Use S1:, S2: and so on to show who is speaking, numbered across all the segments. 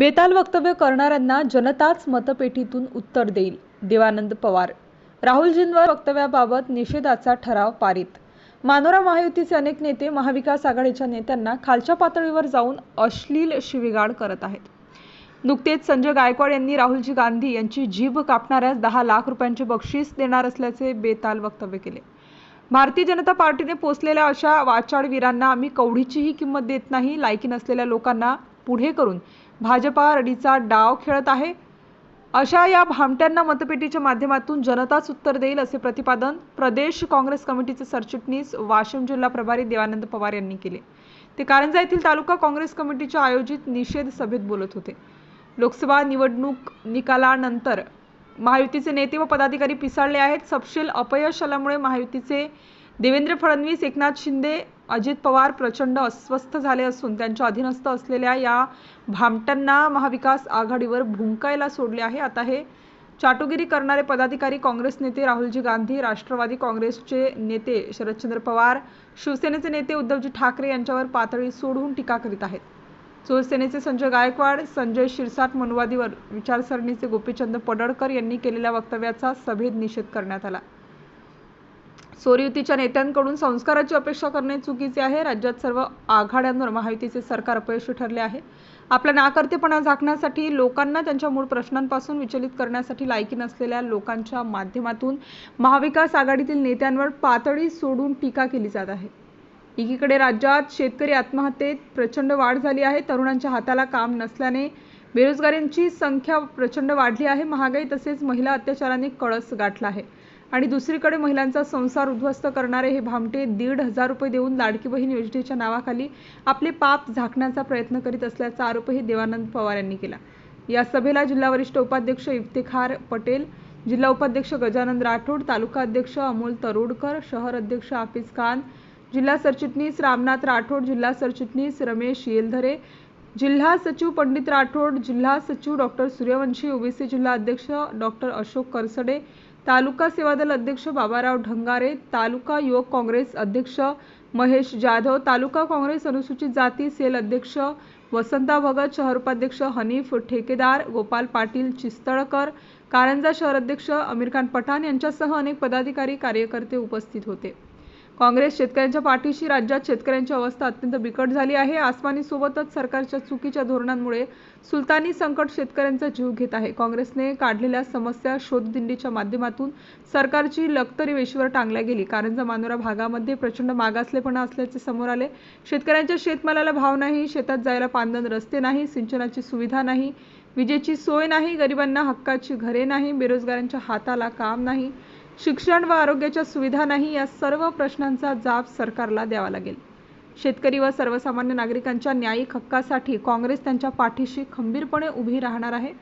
S1: बेताल वक्तव्य करणाऱ्यांना जनताच मतपेटीतून उत्तर देईल. देवानंद पवार. राहुलजींवर वक्तव्याबाबत निषेधाचा ठराव पारित. मानोरा महायुतीचे अनेक नेते महाविकास आघाडीच्या नेत्यांना खालच्या पातळीवर जाऊन अश्लील शिवीगाळ करत आहेत. नुकतेच संजय गायकवाड यांनी राहुलजी गांधी यांची जीभ कापणाऱ्यास दहा लाख रुपयांचे बक्षीस देणार असल्याचे बेताल वक्तव्य केले. भारतीय जनता पार्टीने पोचलेल्या अशा वाचाडवीरांना आम्ही कवडीचीही किंमत देत नाही लायकी नसलेल्या लोकांना पुढे करून भाजपा रडीचा डाव खेळत आहे. अशा या भामट्यांना मतपेटीच्या माध्यमातून जनताच उत्तर देईल असे प्रतिपादन प्रदेश काँग्रेस कमिटीचे सरचिटणीस वाशिम जिल्हा प्रभारी देवानंद पवार यांनी केले. ते कारंजा येथील तालुका काँग्रेस कमिटीच्या आयोजित निषेध सभेत बोलत होते. लोकसभा निवडणूक निकालानंतर महायुतीचे नेते व पदाधिकारी पिसाळले आहेत. सपशेल अपयश आल्यामुळे महायुतीचे देवेंद्र फडणवीस एकनाथ शिंदे अजित पवार प्रचंड अस्वस्थ झाले असून त्यांच्या अधीनस्थ असलेल्या या भामट्यांना महाविकास आघाडीवर भुंकायला सोडले आहे. आता हे चाटुगिरी करणारे पदाधिकारी काँग्रेस नेते राहुलजी गांधी राष्ट्रवादी काँग्रेसचे नेते शरदचंद्र पवार शिवसेनेचे नेते उद्धवजी ठाकरे यांच्यावर पातळी सोडून टीका करीत आहेत. शिवसेनेचे संजय गायकवाड संजय शिरसाट मनुवादीवर विचारसरणीचे गोपीचंद पडळकर यांनी केलेल्या वक्तव्याचा सभेत निषेध करण्यात आला. सोरयुतीच्या नेत्यांकडून संस्काराची अपेक्षा करणे चुकीचे आहे. राज्यात सर्व आघाड्यांवर महायुतीचे सरकार अपयशी ठरले आहे. आपला नाकर्तेपणा झाकण्यासाठी लोकांना त्यांच्या मूळ प्रश्नांपासून विचलित करण्यासाठी लायकी नसलेल्या लोकांच्या माध्यमातून महाविकास आघाडीतील नेत्यांवर पातळी सोडून टीका केली जात आहे. एकीकडे राज्यात शेतकरी आत्महत्येत प्रचंड वाढ झाली आहे. तरुणांच्या हाताला काम नसल्याने बेरोजगारांची संख्या प्रचंड वाढली आहे. महागाई तसेच महिला अत्याचाराने कळस गाठला आहे. आणि दुसरीकडे महिलांचा संसार उद्ध्वस्त करणारे हे भामटे दीड हजार रुपये देऊन लाडकी बहीण योजनेच्या नावाखाली आपले पाप झाकण्याचा प्रयत्न करीत असल्याचा आरोपही देवानंद पवार यांनी केला. या सभेला जिल्हा वरिष्ठ उपाध्यक्ष इफ्तिखार पटेल जिल्हा उपाध्यक्ष गजानंद राठोड तालुका अध्यक्ष अमोल तरोडकर शहर अध्यक्ष हाफिज खान जिल्हा सरचिटणीस रामनाथ राठोड जिल्हा सरचिटणीस रमेश येलधरे जिल्हा सचिव पंडित राठोड जिल्हा सचिव डॉक्टर सूर्यवंशी ओबीसी जिल्हा अध्यक्ष डॉक्टर अशोक करसडे तालुका सेवादल अध्यक्ष बाबाराव ढंगारे तालुका युवक काँग्रेस अध्यक्ष महेश जाधव तालुका काँग्रेस अनुसूचित जाती सेल अध्यक्ष वसंता भगत शहर उपाध्यक्ष हनीफ ठेकेदार गोपाल पाटील चिस्तळकर कारंजा शहर अध्यक्ष अमीर खान पठाण यांच्यासह अनेक पदाधिकारी कार्यकर्ते उपस्थित होते. काँग्रेस शेतकऱ्यांच्या पाठीशी राज्यात शेतकऱ्यांची अवस्था अत्यंत बिकट झाली आहे. आसमानीसोबतच सरकारच्या चुकीच्या धोरणांमुळे सुलतानी संकट शेतकऱ्यांचा जीव घेत आहे. काँग्रेसने काढलेल्या समस्या शोधदिंडीच्या माध्यमातून सरकारची लक्तरी वेशीवर टांगल्या गेली. कारंजा मानोरा भागामध्ये प्रचंड मागासलेपणा असल्याचे समोर आले. शेतकऱ्यांच्या शेतमालाला भाव नाही शेतात जायला पांदन रस्ते नाही सिंचनाची सुविधा नाही विजेची सोय नाही गरिबांना हक्काची घरे नाही बेरोजगारांच्या हाताला काम नाही शिक्षण व आरोग्याच्या सुविधा नाही या सर्व प्रश्नांचा जाब सरकारला द्यावा लागेल. शेतकरी व सर्वसामान्य नागरिकांच्या न्यायिक हक्कासाठी काँग्रेस त्यांच्या पाठीशी खंबीरपणे उभी राहणार आहे.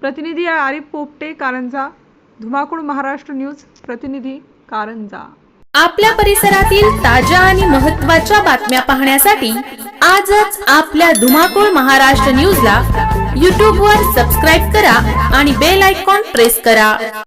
S1: प्रतिनिधी आरिफ पोपटे कारंजा. धुमाकूळ महाराष्ट्र न्यूज प्रतिनिधी कारंजा.
S2: आपल्या परिसरातील ताज्या आणि महत्त्वाच्या बातम्या पाहण्यासाठी आजच आपल्या धुमाकूळ महाराष्ट्र न्यूजला यूट्यूबवर सबस्क्राईब करा आणि बेल आयकॉन प्रेस करा.